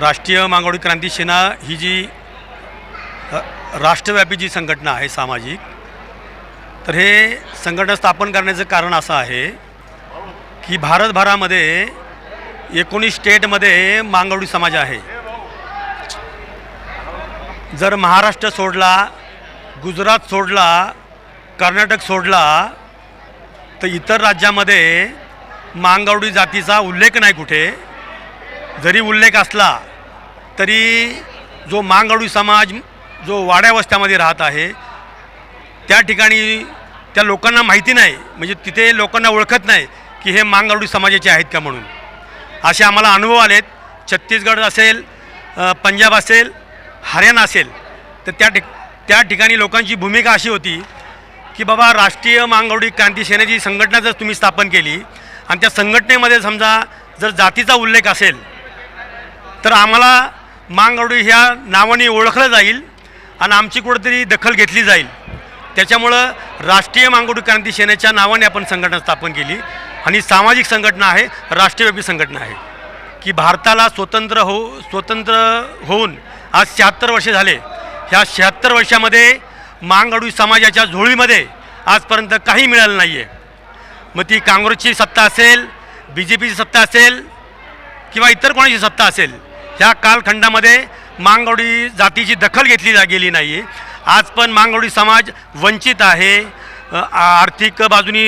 राष्ट्रीय मांगवडी क्रांती सेना ही जी राष्ट्रव्यापी जी संघटना आहे सामाजिक तर हे संघटना स्थापन करण्याचं कारण असं आहे की भारतभरामध्ये एकोणीस स्टेटमध्ये मांगवडी समाज आहे. जर महाराष्ट्र सोडला गुजरात सोडला कर्नाटक सोडला तर इतर राज्यामध्ये मांगवडी जातीचा उल्लेख नाही कुठे. जरी उल्लेख असला तरी जो मांगवडी समाज जो वाड्या वस्त्यामध्ये राहत आहे त्या ठिकाणी त्या लोकांना माहिती नाही म्हणजे तिथे लोकांना ओळखत नाही की हे मांगवडी समाजाचे आहेत का म्हणून. असे आम्हाला अनुभव आलेत. छत्तीसगड असेल पंजाब असेल हरियाणा असेल तर त्या ठिक त्या ठिकाणी लोकांची भूमिका अशी होती की बाबा राष्ट्रीय मांगवडी क्रांती सेनेची संघटना जर तुम्ही स्थापन केली आणि त्या संघटनेमध्ये समजा जर जातीचा उल्लेख असेल तर आम्हाला मांगवडी ह्या नावाने ओळखलं जाईल आणि आमची कुठेतरी दखल घेतली जाईल. त्याच्यामुळं राष्ट्रीय मांगवडी क्रांती सेनेच्या नावाने आपण संघटना स्थापन केली. आणि सामाजिक संघटना आहे राष्ट्रव्यापी संघटना आहे. की भारताला स्वतंत्र हो स्वतंत्र होऊन आज शहात्तर वर्षे झाले. ह्या शहात्तर वर्षामध्ये मांगडू समाजाच्या झोळीमध्ये आजपर्यंत काही मिळालं नाही आहे मग ती काँग्रेसची सत्ता असेल बी जे पीची सत्ता असेल किंवा इतर कोणाची सत्ता असेल ह्या कालखंडामध्ये मांगवडी जातीची दखल घेतली जा गेली नाही आज पण मांगवडी समाज वंचित आहे आर्थिक बाजूनी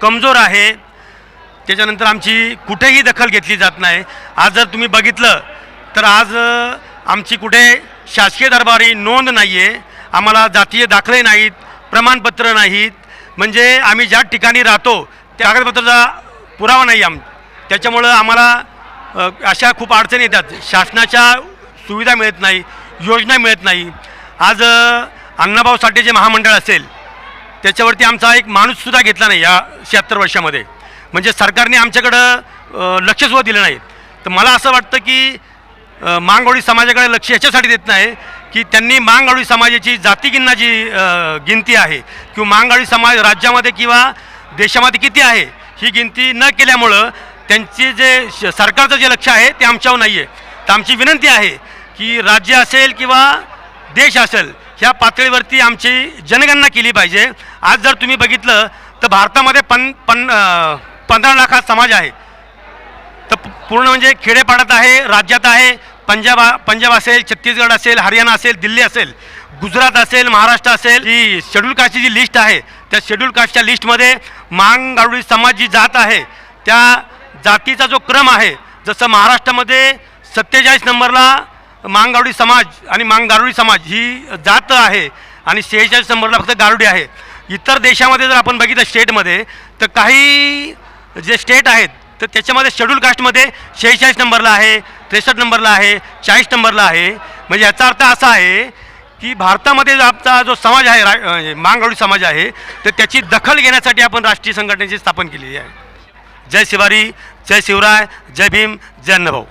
कमजोर आहे. त्याच्यानंतर आमची कुठेही दखल घेतली जात नाही. आज जर तुम्ही बघितलं तर आज आमची कुठे शासकीय दरबारी नोंद नाही आहे आम्हाला जातीय दाखले नाहीत प्रमाणपत्र नाहीत. म्हणजे आम्ही ज्या ठिकाणी राहतो त्या कागदपत्राचा पुरावा नाही आम त्याच्यामुळं आम्हाला अशा खूप अडचणी येतात. शासनाच्या सुविधा मिळत नाही योजना मिळत नाही. आज अण्णाभाऊ साठे जे महामंडळ असेल त्याच्यावरती आमचा एक माणूससुद्धा घेतला नाही या शहात्तर वर्षामध्ये. म्हणजे सरकारने आमच्याकडं लक्षसुद्धा दिलं नाही. तर मला असं वाटतं की मांगवाडी समाजाकडे लक्ष याच्यासाठी देत नाही की त्यांनी मांगवडी समाजाची जातीगिन्ना जी गिनती आहे किंवा मांगवडी समाज राज्यामध्ये किंवा देशामध्ये किती आहे ही गिनती न केल्यामुळं त्यांचे जे श- सरकारचं जे लक्ष आहे ते आमच्यावर नाही आहे तर आमची विनंती आहे की राज्य असेल किंवा देश असेल ह्या पातळीवरती आमची जनगणना केली पाहिजे. आज जर तुम्ही बघितलं तर भारतामध्ये पन पन पंधरा लाखात समाज आहे. तर पूर्ण म्हणजे खेडेपाड्यात आहे राज्यात आहे. पंजाब पंजाब असेल छत्तीसगड असेल हरियाणा असेल दिल्ली असेल गुजरात असेल महाराष्ट्र असेल ही शेड्यूल कास्टची जी लिस्ट आहे त्या शेड्यूल कास्टच्या लिस्टमध्ये मांगगावडी समाज जी जात आहे त्या जातीचा जो क्रम आहे जसं महाराष्ट्रामध्ये सत्तेचाळीस नंबरला मांगगावडी समाज आणि मांगगारुडी समाज ही जात आहे आणि शेहेचाळीस नंबरला फक्त गारुडी आहे. इतर देशामध्ये जर आपण बघितलं स्टेटमध्ये तर काही जे स्टेट आहेत तर त्याच्यामध्ये शेड्यूल कास्टमध्ये शेहेचाळीस नंबरला आहे त्रेसष्ट नंबरला आहे चाळीस नंबरला आहे. म्हणजे याचा अर्थ असा आहे की भारतामध्ये जो जो समाज आहे रा अं, समाज आहे तर त्याची दखल घेण्यासाठी आपण राष्ट्रीय संघटनेची स्थापन केलेली आहे. जय शिवारी जय शिवराय जय भीम जय अन्नभाऊ